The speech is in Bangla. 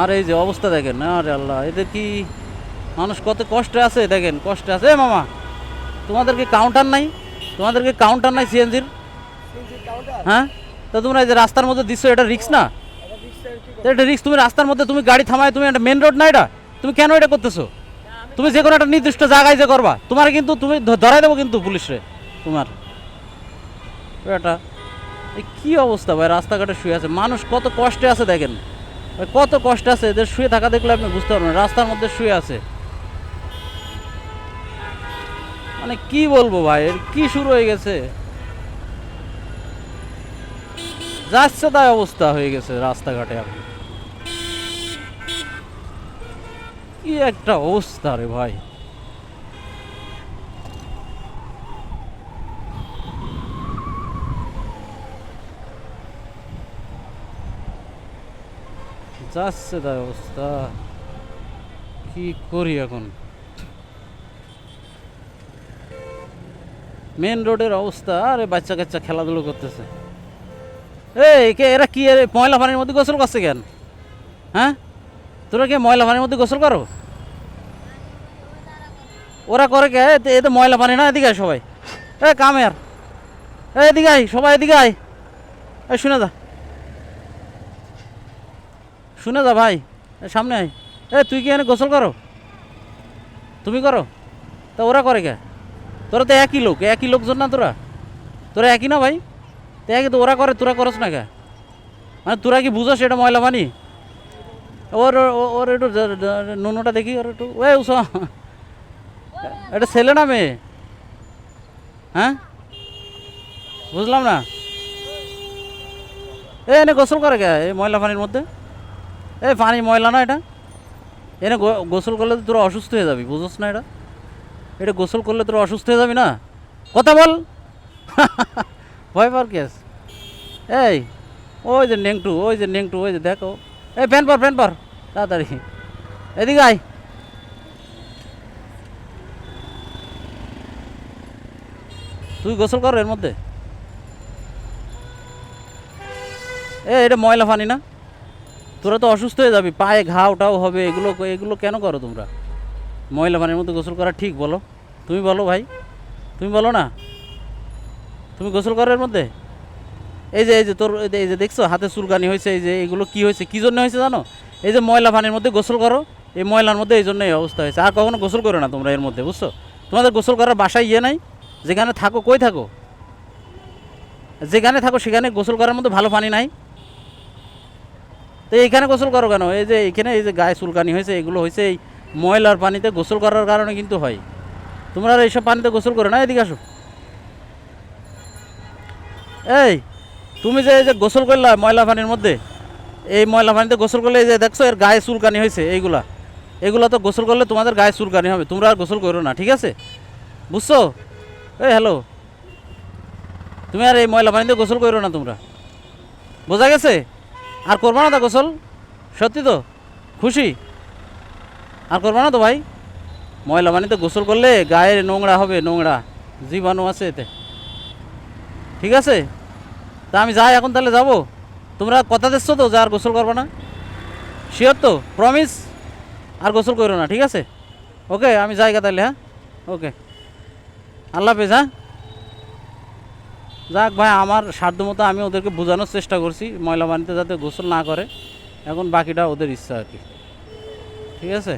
আর এই যে অবস্থা দেখেন আরে আল্লাহ এদের কি মানুষ কত কষ্টে আছে দেখেন কষ্টে আছে। মামা তোমাদেরকে কাউন্টার নাই? তোমাদেরকে কাউন্টার নাই সিএনজির হ্যাঁ? তো তোমরা এই যে রাস্তার মধ্যে দিচ্ছ এটা রিক্স না? তো এটা রিক্স তুমি রাস্তার মধ্যে তুমি গাড়ি থামায় তুমি একটা মেন রোড না এটা? তুমি কেন এটা করতেছো? তুমি যে কোনো একটা নির্দিষ্ট জায়গায় যে করবা তোমার কিন্তু তুমি ধরাই দেবো কিন্তু পুলিশরে তোমার। এটা এই কি অবস্থা ভাই রাস্তাঘাটে শুয়ে আছে। মানুষ কত কষ্টে আছে দেখেন। কত কষ্ট আছে? এদের শুয়ে থাকা দেখলে আপনি বুঝতে পারবেন রাস্তার মধ্যে শুয়ে আছে। মানে কি বলব ভাই, এর কি শুরু হয়ে গেছে? যাচ্ছে তাই অবস্থা হয়ে গেছে রাস্তাঘাটে আপনি কি একটা অবস্থা রে ভাই। যাচ্ছে তাই অবস্থা। কি করি এখন? মেন রোডের অবস্থা, আরে বাচ্চা কাচ্চা খেলাধুলো করতেছে। এই, কে, এরা কি, এর ময়লা পানির মধ্যে গোসল করছে কেন? হ্যাঁ? তোরা কি ময়লা পানির মধ্যে গোসল করো? ওরা করে কে? এতে এতে ময়লা পানি না, এদিকে সবাই। এ, কামের। এ, এদিকে আয়, সবাই এদিকে আয়। শুনে যা। শুনে যা ভাই সামনে আয়। এ, তুই কি এনে গোসল করো? তুমি করো। তা ওরা করে কে? তোরা তো একই লোক, একই লোকজন না তোরা? তোরা একই না ভাই? তো একই তো ওরা করে, তোরা করস না কে? মানে তোরা কি বুঝোস এটা ময়লা পানি? ওর ওর একটু জ- দেখি, ওর একটু, ওই উস। এটা ছেলে না মেয়ে? হ্যাঁ? বুঝলাম না। এ, এনে গোসল করে কে এই ময়লা পানির মধ্যে? এই পানি ময়লা না এটা? এনে গোসল করলে তো তোরা অসুস্থ হয়ে যাবি, বুঝোস না এটা? এটা গোসল করলে তোরা অসুস্থ হয়ে যাবি না? কথা বল। ভয় পার কেস এই, ওই যে নেংটু, ওই যে নেংটু, ওই যে দেখো। এই ফ্যান পার ফ্যান পার, তাড়াতাড়ি। এদিকে আয়। তুই গোসল কর এর মধ্যে। এ, এটা ময়লা পানি না? তোরা তো অসুস্থ হয়ে যাবি, পায়ে ঘাও টাও হবে, এগুলো এগুলো কেন করো তোমরা? ময়লা পানির মধ্যে গোসল করা ঠিক বলো। তুমি বলো ভাই, তুমি বলো না? তুমি গোসল করো এর মধ্যে? এই যে এই যে তোর, এই যে- এই যে দেখছ, হাতে চুলকানি হয়েছে, এই যে এগুলো কি হয়েছে, কী জন্য হয়েছে জানো? এই যে ময়লা পানির মধ্যে গোসল করো, এই ময়লার মধ্যে এই জন্য এই অবস্থা হয়েছে। আর কখনো গোসল করো না তোমরা এর মধ্যে, বুঝছ? তোমাদের গোসল করার বাসায় ইয়ে নাই? যেখানে থাকো, কই থাকো? যেখানে থাকো, সেখানে গোসল করার মধ্যে ভালো পানি নাই? তো এইখানে গোসল করো কেন? এই যে এইখানে এই যে গায়ে চুলকানি হয়েছে, এগুলো হয়েছে এই ময়লার পানিতে গোসল করার কারণে কিন্তু হয়। তোমরা আর এইসব পানিতে গোসল করো না, এদিকে আসো। এই, তুমি যে এই যে গোসল করলা ময়লা পানির মধ্যে, এই ময়লা পানিতে গোসল করলে এই যে দেখছ, এর গায়ে চুলকানি হয়েছে এইগুলা। এগুলো তো গোসল করলে তোমাদের গায়ে চুলকানি হবে, তোমরা আর গোসল করো না, ঠিক আছে? বুঝছ? এই হ্যালো তুমি আর এই ময়লা পানিতে গোসল করো না তোমরা। বোঝা গেছে? আর করব না তো গোসল? সত্যি তো? খুশি? আর করব না তো ভাই? ময়লা পানিতে গোসল করলে গায়ের নোংরা হবে, নোংরা। জীবাণু আছে এতে। ঠিক আছে? তা আমি যাই এখন তাহলে যাব। তোমরা কথা দিচ্ছ তো যে আর গোসল করব না? শিওর তো? প্রমিস আর গোসল করো না, ঠিক আছে? ওকে আমি যাই তাহলে হ্যাঁ? ওকে আল্লাহ হাফেজ হ্যাঁ? যাক ভাই, আমার সাধ্য মতো আমি ওদেরকে বোঝানোর চেষ্টা করছি ময়লা পানিতে যাতে গোসল না করে। এখন বাকিটা ওদের ইচ্ছা আর কি। ঠিক আছে?